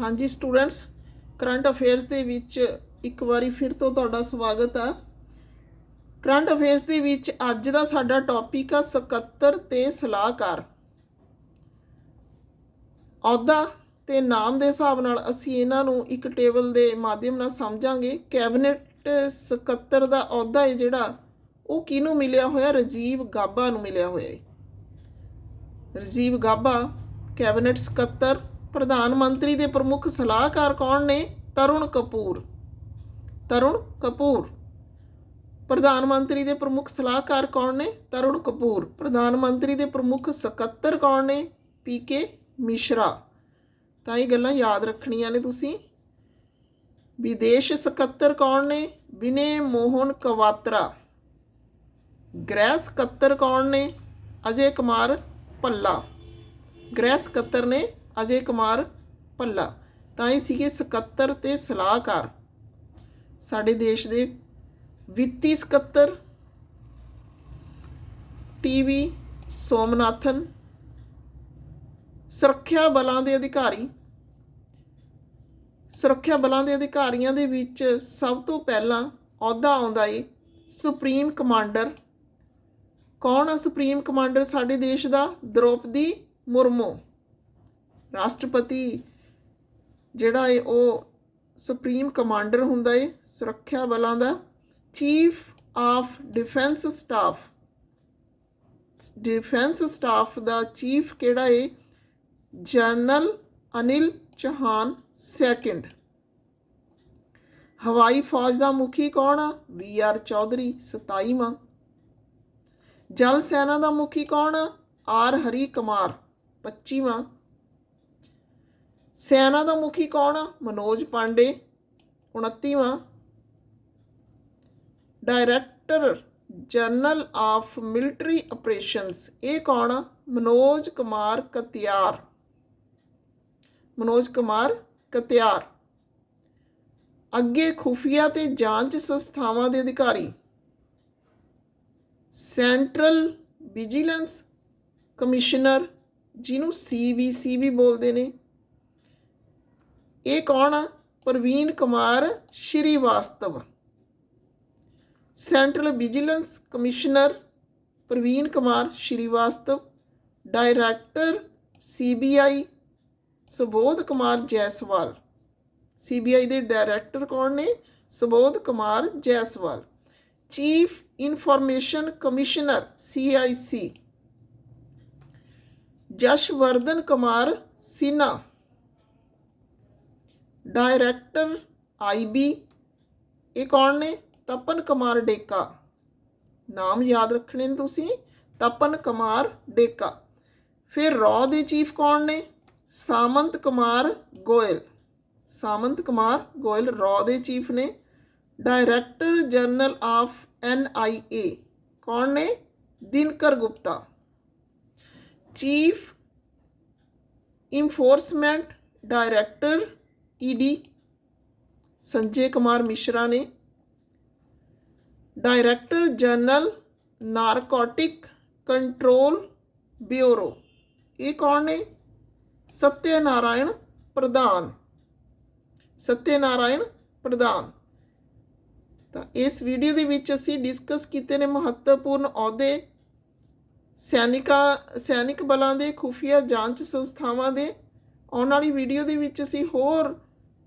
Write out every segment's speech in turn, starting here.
ਹਾਂਜੀ students current affairs ਦੇ ਵਿੱਚ ਇੱਕ ਵਾਰੀ ਫਿਰ ਤੋਂ ਤੁਹਾਡਾ ਸਵਾਗਤ ਆ। ਕਰੰਟ ਅਫੇਅਰਸ ਦੇ ਵਿੱਚ ਅੱਜ ਦਾ ਸਾਡਾ ਟੌਪਿਕ ਆ ਸਕੱਤਰ ਤੇ ਸਲਾਹਕਾਰ। ਅਹੁਦਾ ਤੇ ਨਾਮ ਦੇ ਹਿਸਾਬ ਨਾਲ ਅਸੀਂ ਇਹਨਾਂ ਨੂੰ ਇੱਕ ਟੇਬਲ ਦੇ ਮਾਧਿਅਮ ਨਾਲ ਸਮਝਾਂਗੇ। ਕੈਬਨਿਟ ਸਕੱਤਰ ਦਾ ਅਹੁਦਾ ਹੈ ਜਿਹੜਾ, ਉਹ ਕਿਹਨੂੰ ਮਿਲਿਆ ਹੋਇਆ? ਰਾਜੀਵ ਗਾਬਾ ਨੂੰ ਮਿਲਿਆ ਹੋਇਆ ਹੈ। ਰਾਜੀਵ ਗਾਬਾ ਕੈਬਨਿਟ ਸਕੱਤਰ ਪ੍ਰਧਾਨ ਮੰਤਰੀ ਦੇ ਪ੍ਰਮੁੱਖ ਸਲਾਹਕਾਰ ਕੌਣ ਨੇ? ਤਰੁਣ ਕਪੂਰ। ਤਰੁਣ ਕਪੂਰ। ਪ੍ਰਧਾਨ ਮੰਤਰੀ ਦੇ ਪ੍ਰਮੁੱਖ ਸਲਾਹਕਾਰ ਕੌਣ ਨੇ? ਤਰੁਣ ਕਪੂਰ। ਪ੍ਰਧਾਨ ਮੰਤਰੀ ਦੇ ਪ੍ਰਮੁੱਖ ਸਕੱਤਰ ਕੌਣ ਨੇ? ਪੀ ਕੇ ਮਿਸ਼ਰਾ। ਤਾਂ ਇਹ ਗੱਲਾਂ ਯਾਦ ਰੱਖਣੀਆਂ ਨੇ ਤੁਸੀਂ। ਵਿਦੇਸ਼ ਸਕੱਤਰ ਕੌਣ ਨੇ? ਵਿਨੇ ਮੋਹਨ ਕਵਾਤਰਾ। ਗ੍ਰਹਿ ਸਕੱਤਰ ਕੌਣ ਨੇ? ਅਜੇ ਕੁਮਾਰ ਭੱਲਾ। ਗ੍ਰਹਿ ਸਕੱਤਰ ਨੇ ਅਜੇ ਕੁਮਾਰ ਭੱਲਾ, ਤਾਂ ਇਹ ਸੀਗੇ ਸਕੱਤਰ ਤੇ ਸਲਾਹਕਾਰ। ਸਾਡੇ ਦੇਸ਼ ਦੇ ਵਿੱਤੀ ਸਕੱਤਰ ਟੀਵੀ ਸੋਮਨਾਥਨ, ਸੁਰੱਖਿਆ ਬਲਾਂ ਦੇ ਅਧਿਕਾਰੀ। ਸੁਰੱਖਿਆ ਬਲਾਂ ਦੇ ਅਧਿਕਾਰੀਆਂ ਦੇ ਵਿੱਚ ਸਭ ਤੋਂ ਪਹਿਲਾਂ ਅਹੁਦਾ ਆਉਂਦਾ ਏ ਸੁਪਰੀਮ ਕਮਾਂਡਰ। ਕੌਣ ਆ ਸੁਪਰੀਮ ਕਮਾਂਡਰ? ਸਾਡੇ ਦੇਸ਼ ਦਾ ਦ੍ਰੋਪਦੀ ਮੁਰਮੂ। ਰਾਸ਼ਟਰਪਤੀ ਜਿਹੜਾ ਏ, ਉਹ ਸੁਪਰੀਮ ਕਮਾਂਡਰ ਹੁੰਦਾ ਏ, ਸੁਰੱਖਿਆ ਬਲਾਂ ਦਾ, chief of defence staff. Defence staff the chief ਕਿਹੜਾ ਏ? General Anil Chauhan second. ਹਵਾਈ ਫੌਜ ਦਾ ਮੁਖੀ ਕੌਣ ਆ? ਵੀ ਆਰ ਚੌਧਰੀ 27ਵਾਂ ਜਲ ਸੈਨਾ ਦਾ ਮੁਖੀ ਕੌਣ ਆ? ਆਰ ਹਰੀ ਕੁਮਾਰ 25ਵਾਂ ਸੈਨਾ ਦਾ ਮੁਖੀ ਕੌਣ ਆ? Manoj Pande 29ਵਾਂ director general of military operations ਇਹ ਕੌਣ ਆ? ਮਨੋਜ ਕੁਮਾਰ ਕਤਿਆਰ। ਮਨੋਜ ਕੁਮਾਰ ਕਤਿਆਰ। ਅੱਗੇ ਖੁਫੀਆ ਤੇ ਜਾਂਚ ਸੰਸਥਾਵਾਂ ਦੇ ਅਧਿਕਾਰੀ। ਸੈਂਟਰਲ ਵਿਜੀਲੈਂਸ ਕਮਿਸ਼ਨਰ ਜਿਹਨੂੰ ਸੀਵੀਸੀ ਵੀ ਬੋਲਦੇ ਨੇ। ਇਹ ਕੌਣ ਆ? Praveen Kumar Srivastava. Central vigilance commissioner Praveen Kumar Srivastava. Director CBI Subodh Kumar Jaiswal CBI ਦੇ ਡਾਇਰੈਕਟਰ ਕੌਣ ਨੇ? Subodh Kumar Jaiswal chief information commissioner CIC Yashvardhan Kumar Sinha director IB ਇਹ ਕੌਣ ਨੇ ਤਪਨ ਕੁਮਾਰ ਡੇਕਾ ਨਾਮ ਯਾਦ ਰੱਖਣੇ ਨੇ ਤੁਸੀਂ ਤਪਨ ਕੁਮਾਰ ਡੇਕਾ ਫਿਰ ਰॉ ਦੇ ਚੀਫ ਕੌਣ ਨੇ ਸਾਮੰਤ ਕੁਮਾਰ ਗੋਇਲ ਸਾਮੰਤ ਕੁਮਾਰ ਗੋਇਲ ਰॉ ਦੇ ਚੀਫ ਨੇ ਡਾਇਰੈਕਟਰ ਜਨਰਲ ਆਫ ਐਨਆਈਏ ਕੌਣ ਨੇ Dinkar Gupta chief enforcement director ED Sanjay Kumar Mishra ਨੇ, director general narcotic control bureau, ਇਹ ਕੌਣ ਨੇ? ਸਤਿਆ ਨਾਰਾਇਣ ਪ੍ਰਧਾਨ। ਸਤਿਆ ਨਾਰਾਇਣ ਪ੍ਰਧਾਨ। ਤਾਂ ਇਸ ਵੀਡੀਓ ਦੇ ਵਿੱਚ ਅਸੀਂ ਡਿਸਕਸ ਕੀਤੇ ਨੇ ਮਹੱਤਵਪੂਰਨ ਅਹੁਦੇ, ਸੈਨਿਕਾਂ, ਸੈਨਿਕ ਬਲਾਂ ਦੇ, ਖੁਫੀਆ ਜਾਂਚ ਸੰਸਥਾਵਾਂ ਦੇ। ਆਉਣ ਵਾਲੀ ਵੀਡੀਓ ਦੇ ਵਿੱਚ ਅਸੀਂ ਹੋਰ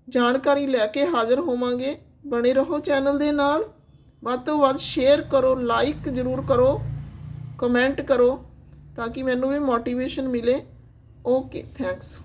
ਜਾਣਕਾਰੀ ਲੈ ਕੇ ਹਾਜ਼ਰ ਹੋਵਾਂਗੇ। ਬਣੇ ਰਹੋ ਚੈਨਲ ਦੇ ਨਾਲ। ਵੱਧ ਤੋਂ ਵੱਧ ਸ਼ੇਅਰ ਕਰੋ ਲਾਈਕ ਜ਼ਰੂਰ ਕਰੋ ਕਮੈਂਟ ਕਰੋ ਤਾਂ ਕਿ ਮੈਨੂੰ ਵੀ ਮੋਟੀਵੇਸ਼ਨ ਮਿਲੇ। Okay thanks